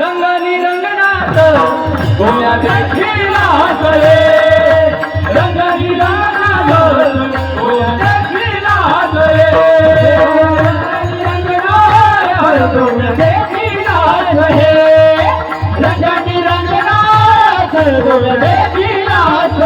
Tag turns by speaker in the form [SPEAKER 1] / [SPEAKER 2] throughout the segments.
[SPEAKER 1] रंगानी रंगनाथ गोम्या देखीला हसले रंगानी रंगनाथ गोम्या देखीला हसले रंगानी रंगनाथ गोम्या देखीला हसले रंगानी रंगनाथ गोम्या देखीला हसले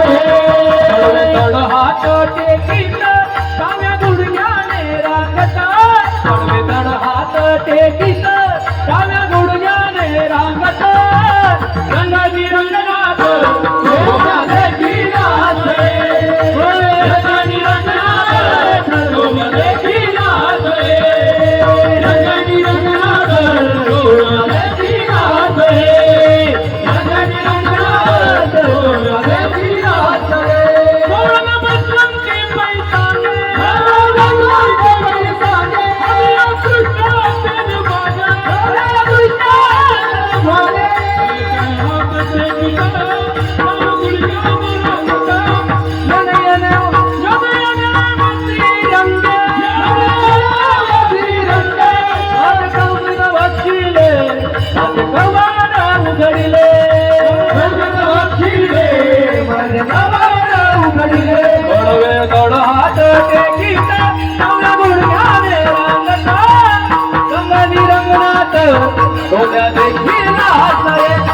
[SPEAKER 1] Don't let me feel